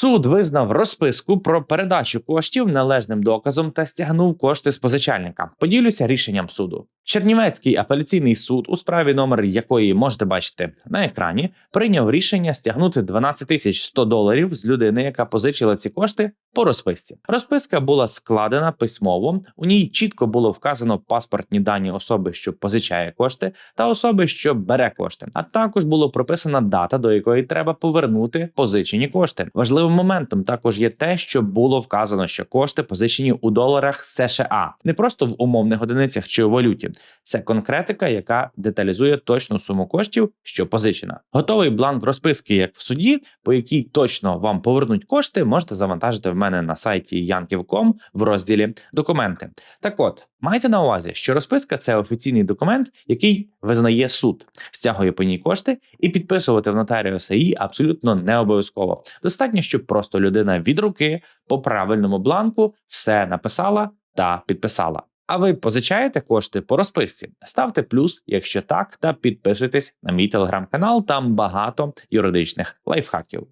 Суд визнав розписку про передачу коштів належним доказом та стягнув кошти з позичальника. Поділюся рішенням суду. Чернівецький апеляційний суд, у справі номер якої можете бачити на екрані, прийняв рішення стягнути 12 тисяч 100 доларів з людини, яка позичила ці кошти по розписці. Розписка була складена письмово. У ній чітко було вказано паспортні дані особи, що позичає кошти, та особи, що бере кошти. А також було прописана дата, до якої треба повернути позичені кошти. Важливим моментом також є те, що було вказано, що кошти позичені у доларах США, не просто в умовних одиницях чи у валюті. Це конкретика, яка деталізує точну суму коштів, що позичена. Готовий бланк розписки, як в суді, по якій точно вам повернуть кошти, можете завантажити в мене на сайті Yankів.com в розділі Документи. Так от. Майте на увазі, що розписка це офіційний документ, який визнає суд, стягує по ній кошти, і підписувати в нотаріуса її абсолютно не обов'язково. Достатньо, щоб просто людина від руки по правильному бланку все написала та підписала. А ви позичаєте кошти по розписці? Ставте плюс, якщо так, та підписуйтесь на мій телеграм-канал. Там багато юридичних лайфхаків.